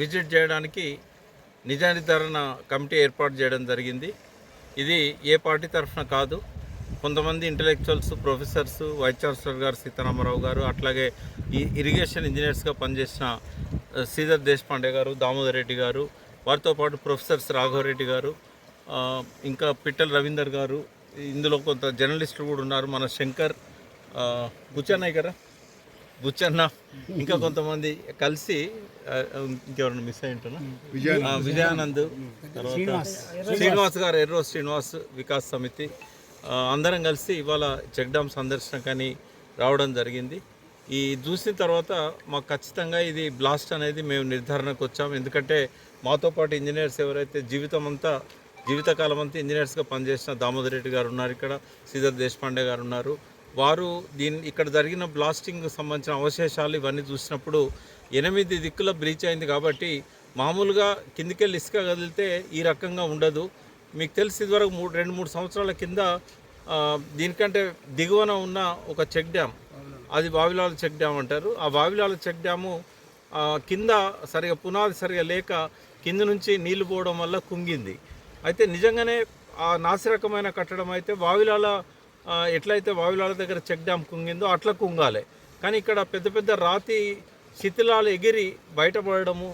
Visit చేయడానికి నిజానిర్ధారణ committee ఏర్పాటు చేయడం జరిగింది. ఇది ఏ పార్టీ తరఫున కాదు. కొంతమంది ఇంటలెక్చువల్స్ ప్రొఫెసర్స్ వైస్ ఛాన్సలర్ గారు సీతారామరావు గారు అట్లాగే ఈ ఇరిగేషన్ ఇంజనీర్స్గా పనిచేసిన శ్రీధర్ దేశపాండే గారు దామోదర్ రెడ్డి గారు వారితో పాటు ప్రొఫెసర్స్ రాఘవరెడ్డి గారు ఇంకా పిట్టల రవీందర్ గారు ఇందులో కొంత జర్నలిస్టులు కూడా ఉన్నారు. మన శంకర్ బుచ్చన్నయ్య గారా? బుచ్చన్న ఇంకా కొంతమంది కలిసి ఇంకెవరైనా మిస్ అయి ఉంటున్నా ఆ, విజయానంద్ తర్వాత శ్రీనివాస్. గారు ఎర్రో శ్రీనివాస్ వికాస్ సమితి. అందరం కలిసి ఇవాళ చెక్ డ్యామ్ సందర్శనకని రావడం జరిగింది. ఈ చూసిన తర్వాత మాకు ఖచ్చితంగా ఇది బ్లాస్ట్ అనేది మేము నిర్ధారణకు వచ్చాము ఎందుకంటే మాతో పాటు ఇంజనీర్స్ ఎవరైతే జీవితం అంతా జీవితకాలం అంతా ఇంజనీర్స్గా పనిచేసిన దామోదర్ రెడ్డి గారు ఉన్నారు ఇక్కడ శ్రీధర్ దేశపాండే గారు ఉన్నారు. వారు దీని ఇక్కడ జరిగిన బ్లాస్టింగ్ సంబంధించిన అవశేషాలు ఇవన్నీ చూసినప్పుడు ఎనిమిది దిక్కుల బ్రీచ్ అయింది కాబట్టి మామూలుగా కిందికెళ్ళి ఇసుక కదిలితే ఈ రకంగా ఉండదు. మీకు తెలిసి ఇదివరకు మూడు రెండు మూడు సంవత్సరాల కింద దీనికంటే దిగువన ఉన్న ఒక చెక్ డ్యామ్ అది వావిలాల చెక్ డ్యామ్ అంటారు. ఆ వావిలాల చెక్ డ్యాము కింద సరిగా పునాది సరిగా లేక కింద నుంచి నీళ్ళు పోవడం వల్ల కుంగింది. అయితే నిజంగానే ఆ నాసిరకమైన కట్టడం అయితే వావిలాల ఎట్లయితే వావిలాల దగ్గర చెక్ డ్యామ్ కుంగిందో అట్లా కుంగాలి. కానీ ఇక్కడ పెద్ద పెద్ద రాతి శిథిలాలు ఎగిరి బయటపడడము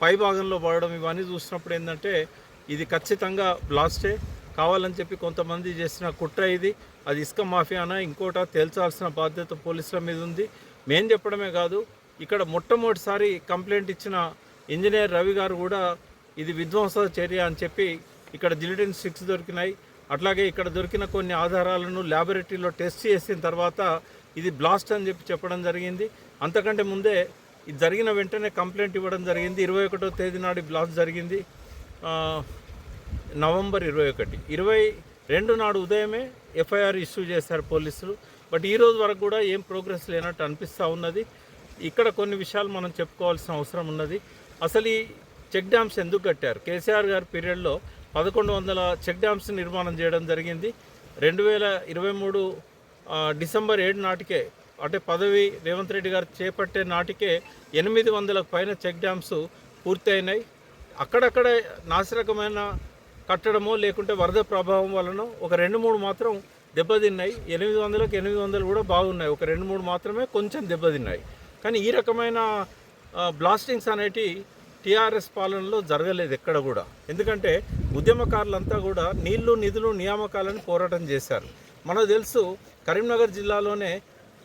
పై భాగంలో పడడం ఇవన్నీ చూసినప్పుడు ఏంటంటే ఇది ఖచ్చితంగా బ్లాస్టే కావాలని చెప్పి కొంతమంది చేసిన కుట్ర ఇది. అది ఇసుక మాఫియానా? ఇంకోట? తేల్చాల్సిన బాధ్యత పోలీసుల మీద ఉంది. మేం చెప్పడమే కాదు ఇక్కడ మొట్టమొదటిసారి కంప్లైంట్ ఇచ్చిన ఇంజనీర్ రవి గారు కూడా ఇది విధ్వంస చర్య అని చెప్పి ఇక్కడ జిలిటిన్ స్టిక్స్ దొరికినాయి. అట్లాగే ఇక్కడ దొరికిన కొన్ని ఆధారాలను ల్యాబొరేటరీలో టెస్ట్ చేసిన తర్వాత ఇది బ్లాస్ట్ అని చెప్పి చెప్పడం జరిగింది. అంతకంటే ముందే ఇది జరిగిన వెంటనే కంప్లైంట్ ఇవ్వడం జరిగింది. ఇరవై ఒకటో తేదీ నాడు బ్లాస్ట్ జరిగింది. నవంబర్ ఇరవై ఒకటి. ఇరవై రెండు నాడు ఉదయమే ఎఫ్ఐఆర్ ఇష్యూ చేశారు పోలీసులు. బట్ ఈ రోజు వరకు కూడా ఏం ప్రోగ్రెస్ లేనట్టు అనిపిస్తూ ఉన్నది. ఇక్కడ కొన్ని విషయాలు మనం చెప్పుకోవాల్సిన అవసరం ఉన్నది. అసలు ఈ చెక్ డ్యామ్స్ ఎందుకు కట్టారు? కేసీఆర్ గారి పీరియడ్లో పదకొండు వందల చెక్ డ్యామ్స్ నిర్మాణం చేయడం జరిగింది. రెండు వేల ఇరవై మూడు డిసెంబర్ ఏడు నాటికే అంటే పదవి రేవంత్ రెడ్డి గారు చేపట్టే నాటికే ఎనిమిది వందలకు పైన చెక్ డ్యామ్స్ పూర్తి అయినాయి అక్కడక్కడ నాసిరకమైన కట్టడమో లేకుంటే వరద ప్రభావం వలన ఒక రెండు మూడు మాత్రం దెబ్బతిన్నాయి. ఎనిమిది వందలకు ఎనిమిది వందలు కూడా బాగున్నాయి. ఒక రెండు మూడు మాత్రమే కొంచెం దెబ్బతిన్నాయి. కానీ ఈ రకమైన బ్లాస్టింగ్స్ అనేటి టీఆర్ఎస్ పాలనలో జరగలేదు ఎక్కడ కూడా. ఎందుకంటే ఉద్యమకారులంతా కూడా నీళ్ళు నిధులు నియామకాలను పోరాటం చేశారు. మనకు తెలుసు కరీంనగర్ జిల్లాలోనే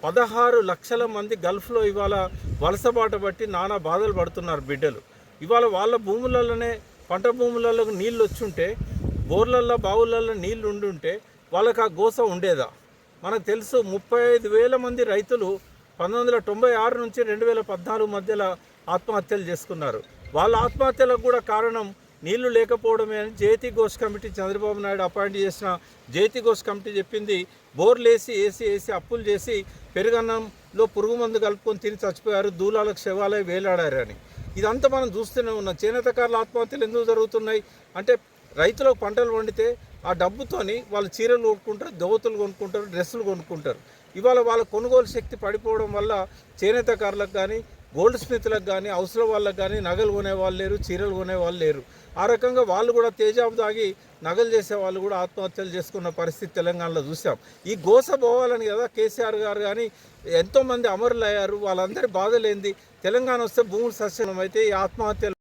పదహారు లక్షల మంది గల్ఫ్లో ఇవాళ వలసబాట బట్టి నానా బాధలు పడుతున్నారు బిడ్డలు. ఇవాళ వాళ్ళ భూములలోనే పంట భూములలో నీళ్ళు వచ్చుంటే బోర్లల్లో బావులలో నీళ్ళు ఉండుంటే వాళ్ళకి ఆ గోస ఉండేదా? మనకు తెలుసు ముప్పై ఐదు వేల మంది రైతులు పంతొమ్మిది వందల తొంభై ఆరు నుంచి రెండు వేల పద్నాలుగు మధ్యలో ఆత్మహత్యలు చేసుకున్నారు. వాళ్ళ ఆత్మహత్యలకు కూడా కారణం నీళ్ళు లేకపోవడమే అని జేతి ఘోష్ కమిటీ చంద్రబాబు నాయుడు అపాయింట్ చేసిన జేతి ఘోష్ కమిటీ చెప్పింది బోర్లు వేసి వేసి వేసి అప్పులు చేసి పెరుగన్నంలో పురుగు మందు కలుపుకొని తిని చచ్చిపోయారు దూలాలకు శవాలే వేలాడారని ఇదంతా మనం చూస్తూనే ఉన్నాం. చేనేతకారుల ఆత్మహత్యలు ఎందుకు జరుగుతున్నాయి? అంటే రైతులకు పంటలు వండితే ఆ డబ్బుతోని వాళ్ళు చీరలు కొనుక్కుంటారు దోవతులు కొనుక్కుంటారు డ్రెస్సులు కొనుక్కుంటారు. ఇవాళ వాళ్ళ కొనుగోలు శక్తి పడిపోవడం వల్ల చేనేతకారులకు కానీ గోల్డ్ స్మిత్లకు కానీ అవసరం వాళ్ళకి కానీ నగలు కొనే వాళ్ళు లేరు చీరలు కొనే వాళ్ళు లేరు. ఆ రకంగా వాళ్ళు కూడా తేజాబు తాగి నగలు చేసే వాళ్ళు కూడా ఆత్మహత్యలు చేసుకున్న పరిస్థితి తెలంగాణలో చూసాం. ఈ గోస పోవాలని కదా కేసీఆర్ గారు కానీ ఎంతోమంది అమరులు అయ్యారు వాళ్ళందరి బాధలేంది. తెలంగాణ వస్తే భూములు సస్యనం అయితే ఈ ఆత్మహత్యలు